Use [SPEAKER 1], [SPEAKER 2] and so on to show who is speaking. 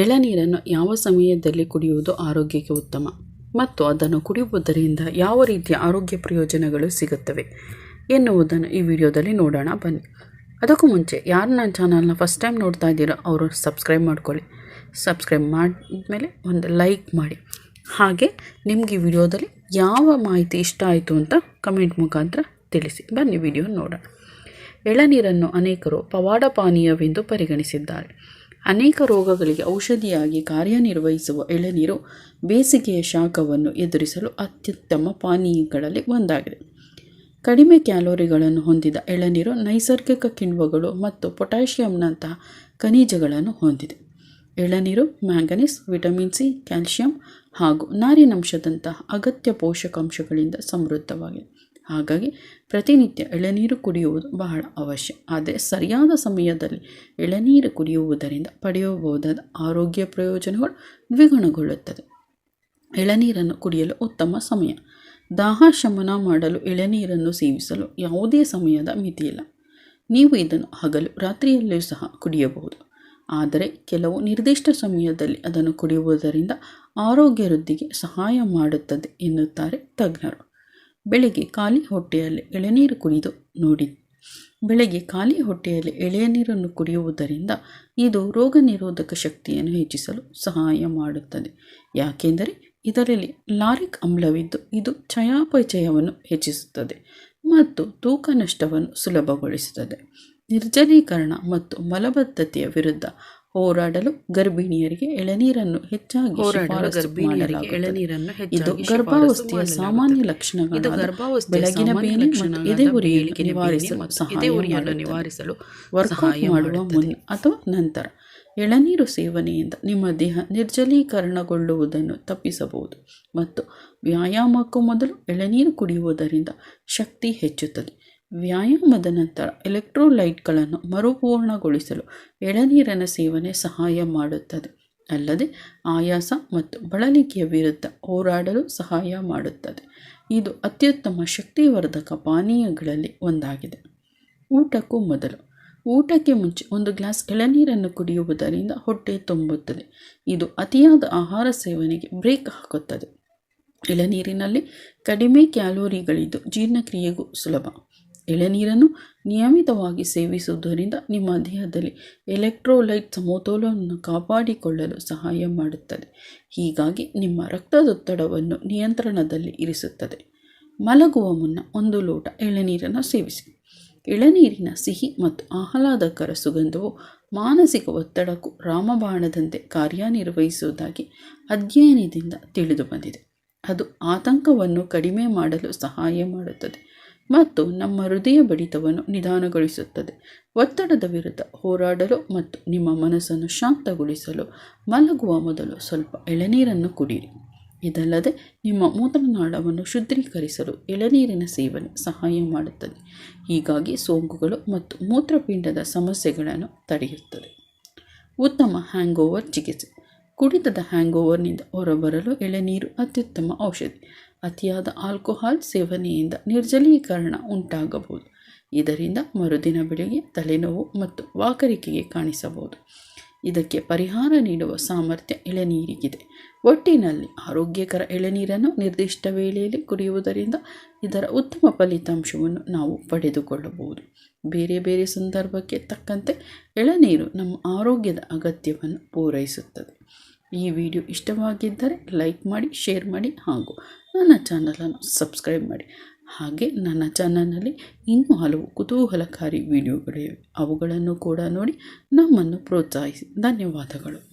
[SPEAKER 1] ಎಳನೀರನ್ನು ಯಾವ ಸಮಯದಲ್ಲಿ ಕುಡಿಯುವುದು ಆರೋಗ್ಯಕ್ಕೆ ಉತ್ತಮ? ಮತ್ತು ಅದನ್ನು ಕುಡಿಯುವುದರಿಂದ ಯಾವ ರೀತಿಯ ಆರೋಗ್ಯ ಪ್ರಯೋಜನಗಳು ಸಿಗುತ್ತವೆ ಎನ್ನುವುದನ್ನು ಈ ವಿಡಿಯೋದಲ್ಲಿ ನೋಡೋಣ, ಬನ್ನಿ. ಅದಕ್ಕೂ ಮುಂಚೆ, ಯಾರು ನನ್ನ ಚಾನಲ್ನ ಫಸ್ಟ್ ಟೈಮ್ ನೋಡ್ತಾ ಇದ್ದೀರೋ ಅವರು ಸಬ್ಸ್ಕ್ರೈಬ್ ಮಾಡ್ಕೊಳ್ಳಿ. ಸಬ್ಸ್ಕ್ರೈಬ್ ಮಾಡಿದ್ಮೇಲೆ ಒಂದು ಲೈಕ್ ಮಾಡಿ. ಹಾಗೆ ನಿಮಗೆ ವಿಡಿಯೋದಲ್ಲಿ ಯಾವ ಮಾಹಿತಿ ಇಷ್ಟ ಆಯಿತು ಅಂತ ಕಮೆಂಟ್ ಮುಖಾಂತರ ತಿಳಿಸಿ. ಬನ್ನಿ, ವಿಡಿಯೋ ನೋಡೋಣ. ಎಳನೀರನ್ನು ಅನೇಕರು ಪವಾಡ ಪಾನೀಯವೆಂದು ಪರಿಗಣಿಸಿದ್ದಾರೆ. ಅನೇಕ ರೋಗಗಳಿಗೆ ಔಷಧಿಯಾಗಿ ಕಾರ್ಯನಿರ್ವಹಿಸುವ ಎಳನೀರು ಬೇಸಿಗೆಯ ಶಾಖವನ್ನು ಎದುರಿಸಲು ಅತ್ಯುತ್ತಮ ಪಾನೀಯಗಳಲ್ಲಿ ಒಂದಾಗಿದೆ. ಕಡಿಮೆ ಕ್ಯಾಲೋರಿಗಳನ್ನು ಹೊಂದಿದ ಎಳನೀರು ನೈಸರ್ಗಿಕ ಕಿಣ್ವಗಳು ಮತ್ತು ಪೊಟ್ಯಾಷಿಯಂನಂತಹ ಖನಿಜಗಳನ್ನು ಹೊಂದಿದೆ. ಎಳನೀರು, ಮ್ಯಾಂಗನೀಸ್, ವಿಟಮಿನ್ ಸಿ ಕ್ಯಾಲ್ಶಿಯಂ ಹಾಗೂ ನಾರಿನಂಶದಂತಹ ಅಗತ್ಯ ಪೋಷಕಾಂಶಗಳಿಂದ ಸಮೃದ್ಧವಾಗಿದೆ. ಹಾಗಾಗಿ ಪ್ರತಿನಿತ್ಯ ಎಳನೀರು ಕುಡಿಯುವುದು ಬಹಳ ಅವಶ್ಯ. ಆದರೆ ಸರಿಯಾದ ಸಮಯದಲ್ಲಿ ಎಳನೀರು ಕುಡಿಯುವುದರಿಂದ ಪಡೆಯಬಹುದಾದ ಆರೋಗ್ಯ ಪ್ರಯೋಜನಗಳು ದ್ವಿಗುಣಗೊಳ್ಳುತ್ತದೆ ಎಳನೀರನ್ನು ಕುಡಿಯಲು ಉತ್ತಮ ಸಮಯ. ದಾಹ ಶಮನ ಮಾಡಲು ಎಳನೀರನ್ನು ಸೇವಿಸಲು ಯಾವುದೇ ಸಮಯದ ಮಿತಿಯಿಲ್ಲ. ನೀವು ಇದನ್ನು ಹಗಲು ರಾತ್ರಿಯಲ್ಲಿಯೂ ಸಹ ಕುಡಿಯಬಹುದು. ಆದರೆ ಕೆಲವು ನಿರ್ದಿಷ್ಟ ಸಮಯದಲ್ಲಿ ಅದನ್ನು ಕುಡಿಯುವುದರಿಂದ ಆರೋಗ್ಯ ವೃದ್ಧಿಗೆ ಸಹಾಯ ಮಾಡುತ್ತದೆ ಎನ್ನುತ್ತಾರೆ ತಜ್ಞರು. ಬೆಳಿಗ್ಗೆ ಖಾಲಿ ಹೊಟ್ಟೆಯಲ್ಲಿ ಎಳೆನೀರು ಕುಡಿದು ನೋಡಿ. ಬೆಳಗ್ಗೆ ಖಾಲಿ ಹೊಟ್ಟೆಯಲ್ಲಿ ಎಳೆನೀರನ್ನು ಕುಡಿಯುವುದರಿಂದ ಇದು ರೋಗ ನಿರೋಧಕ ಶಕ್ತಿಯನ್ನು ಹೆಚ್ಚಿಸಲು ಸಹಾಯ ಮಾಡುತ್ತದೆ. ಯಾಕೆಂದರೆ ಇದರಲ್ಲಿ ಲಾರಿಕ್ ಅಮ್ಲವಿದ್ದು ಇದು ಚಯಾಪಚಯವನ್ನು ಹೆಚ್ಚಿಸುತ್ತದೆ ಮತ್ತು ತೂಕ ನಷ್ಟವನ್ನು ಸುಲಭಗೊಳಿಸುತ್ತದೆ. ನಿರ್ಜಲೀಕರಣ ಮತ್ತು ಮಲಬದ್ಧತೆಯ ವಿರುದ್ಧ ಹೋರಾಡಲು ಗರ್ಭಿಣಿಯರಿಗೆ ಎಳನೀರನ್ನು ಹೆಚ್ಚಾಗಿ ಶಿಫಾರಸು ಗರ್ಭಿಣಿಯರಿಗೆ ಎಳನೀರನ್ನು ಇದು ಗರ್ಭಾವಸ್ಥೆಯ ಸಾಮಾನ್ಯ ಲಕ್ಷಣಗಳಾದ ಬೆಳಗಿನ ಬೇನೆ ಮತ್ತು ಎದೆ ಉರಿಯನ್ನು ನಿವಾರಿಸಲು. ನಿವಾರಿಸಲು ವರ್ಕೌಟ್ ಮಾಡುವ ಮುನ್ನ ಅಥವಾ ನಂತರ ಎಳನೀರು ಸೇವನೆಯಿಂದ ನಿಮ್ಮ ದೇಹ ನಿರ್ಜಲೀಕರಣಗೊಳ್ಳುವುದನ್ನು ತಪ್ಪಿಸಬಹುದು ಮತ್ತು ವ್ಯಾಯಾಮಕ್ಕೂ ಮೊದಲು ಎಳನೀರು ಕುಡಿಯುವುದರಿಂದ ಶಕ್ತಿ ಹೆಚ್ಚುತ್ತದೆ. ವ್ಯಾಯಾಮದ ನಂತರ ಎಲೆಕ್ಟ್ರೋಲೈಟ್ಗಳನ್ನು ಮರುಪೂರ್ಣಗೊಳಿಸಲು ಎಳನೀರಿನ ಸೇವನೆ ಸಹಾಯ ಮಾಡುತ್ತದೆ. ಅಲ್ಲದೆ ಆಯಾಸ ಮತ್ತು ಬಳಲಿಕೆಯ ವಿರುದ್ಧ ಹೋರಾಡಲು ಸಹಾಯ ಮಾಡುತ್ತದೆ. ಇದು ಅತ್ಯುತ್ತಮ ಶಕ್ತಿವರ್ಧಕ ಪಾನೀಯಗಳಲ್ಲಿ ಒಂದಾಗಿದೆ. ಊಟಕ್ಕೂ ಮೊದಲು. ಊಟಕ್ಕೆ ಮುಂಚೆ ಒಂದು ಗ್ಲಾಸ್ ಎಳನೀರನ್ನು ಕುಡಿಯುವುದರಿಂದ ಹೊಟ್ಟೆ ತುಂಬುತ್ತದೆ. ಇದು ಅತಿಯಾದ ಆಹಾರ ಸೇವನೆಗೆ ಬ್ರೇಕ್ ಹಾಕುತ್ತದೆ. ಎಳನೀರಿನಲ್ಲಿ ಕಡಿಮೆ ಕ್ಯಾಲೋರಿಗಳಿದ್ದು ಜೀರ್ಣಕ್ರಿಯೆಗೂ ಸುಲಭ. ಎಳನೀರನ್ನು ನಿಯಮಿತವಾಗಿ ಸೇವಿಸುವುದರಿಂದ ನಿಮ್ಮ ದೇಹದಲ್ಲಿ ಎಲೆಕ್ಟ್ರೋಲೈಟ್ ಸಮತೋಲನವನ್ನು ಕಾಪಾಡಿಕೊಳ್ಳಲು ಸಹಾಯ ಮಾಡುತ್ತದೆ. ಹೀಗಾಗಿ ನಿಮ್ಮ ರಕ್ತದೊತ್ತಡವನ್ನು ನಿಯಂತ್ರಣದಲ್ಲಿ ಇರಿಸುತ್ತದೆ. ಮಲಗುವ ಮುನ್ನ ಒಂದು ಲೋಟ ಎಳೆನೀರನ್ನು ಸೇವಿಸಿ. ಎಳನೀರಿನ ಸಿಹಿ ಮತ್ತು ಆಹ್ಲಾದಕರ ಸುಗಂಧವು ಮಾನಸಿಕ ಒತ್ತಡಕ್ಕೂ ರಾಮಬಾಣದಂತೆ ಕಾರ್ಯನಿರ್ವಹಿಸುವುದಾಗಿ ಅಧ್ಯಯನದಿಂದ ತಿಳಿದುಬಂದಿದೆ. ಅದು ಆತಂಕವನ್ನು ಕಡಿಮೆ ಮಾಡಲು ಸಹಾಯ ಮಾಡುತ್ತದೆ. ಮತ್ತು ನಮ್ಮ ಹೃದಯ ಬಡಿತವನ್ನು ನಿಧಾನಗೊಳಿಸುತ್ತದೆ. ಒತ್ತಡದ ವಿರುದ್ಧ ಹೋರಾಡಲು ಮತ್ತು ನಿಮ್ಮ ಮನಸ್ಸನ್ನು ಶಾಂತಗೊಳಿಸಲು ಮಲಗುವ ಮೊದಲು ಸ್ವಲ್ಪ ಎಳನೀರನ್ನು ಕುಡಿಯಿರಿ. ಇದಲ್ಲದೆ ನಿಮ್ಮ ಮೂತ್ರನಾಳವನ್ನು ಶುದ್ಧೀಕರಿಸಲು ಎಳನೀರಿನ ಸೇವನೆ ಸಹಾಯ ಮಾಡುತ್ತದೆ. ಹೀಗಾಗಿ ಸೋಂಕುಗಳು ಮತ್ತು ಮೂತ್ರಪಿಂಡದ ಸಮಸ್ಯೆಗಳನ್ನು ತಡೆಯುತ್ತದೆ. ಉತ್ತಮ ಹ್ಯಾಂಗೋವರ್ ಚಿಕಿತ್ಸೆ. ಕುಡಿತದ ಹ್ಯಾಂಗೋವರ್ನಿಂದ ಹೊರಬರಲು ಎಳೆನೀರು ಅತ್ಯುತ್ತಮ ಔಷಧಿ. ಅತಿಯಾದ ಆಲ್ಕೋಹಾಲ್ ಸೇವನೆಯಿಂದ ನಿರ್ಜಲೀಕರಣ ಉಂಟಾಗಬಹುದು. ಇದರಿಂದ ಮರುದಿನ ಬೆಳಿಗ್ಗೆ ತಲೆನೋವು ಮತ್ತು ವಾಕರಿಕೆಗೆ ಕಾಣಿಸಬಹುದು. ಇದಕ್ಕೆ ಪರಿಹಾರ ನೀಡುವ ಸಾಮರ್ಥ್ಯ ಎಳೆನೀರಿಗಿದೆ. ಒಟ್ಟಿನಲ್ಲಿ ಆರೋಗ್ಯಕರ ಎಳೆನೀರನ್ನು ನಿರ್ದಿಷ್ಟ ವೇಳೆಯಲ್ಲಿ ಕುಡಿಯುವುದರಿಂದ ಇದರ ಉತ್ತಮ ಫಲಿತಾಂಶವನ್ನು ನಾವು ಪಡೆದುಕೊಳ್ಳಬಹುದು. ಬೇರೆ ಬೇರೆ ಸಂದರ್ಭಕ್ಕೆ ತಕ್ಕಂತೆ ಎಳನೀರು ನಮ್ಮ ಆರೋಗ್ಯದ ಅಗತ್ಯವನ್ನು ಪೂರೈಸುತ್ತದೆ. ಈ ವಿಡಿಯೋ ಇಷ್ಟವಾಗಿದ್ದರೆ ಲೈಕ್ ಮಾಡಿ, ಶೇರ್ ಮಾಡಿ ಹಾಗೂ ನನ್ನ ಚಾನಲನ್ನು ಸಬ್ಸ್ಕ್ರೈಬ್ ಮಾಡಿ. ಹಾಗೆ ನನ್ನ ಚಾನಲ್ನಲ್ಲಿ ಇನ್ನೂ ಹಲವು ಕುತೂಹಲಕಾರಿ ವಿಡಿಯೋಗಳಿವೆ. ಅವುಗಳನ್ನು ಕೂಡ ನೋಡಿ ನಮ್ಮನ್ನು ಪ್ರೋತ್ಸಾಹಿಸಿ. ಧನ್ಯವಾದಗಳು.